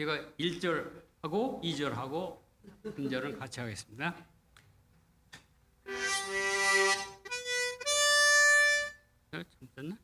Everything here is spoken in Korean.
이거 1절 하고 2절 하고 3절은 같이 하겠습니다. 네, 됐나?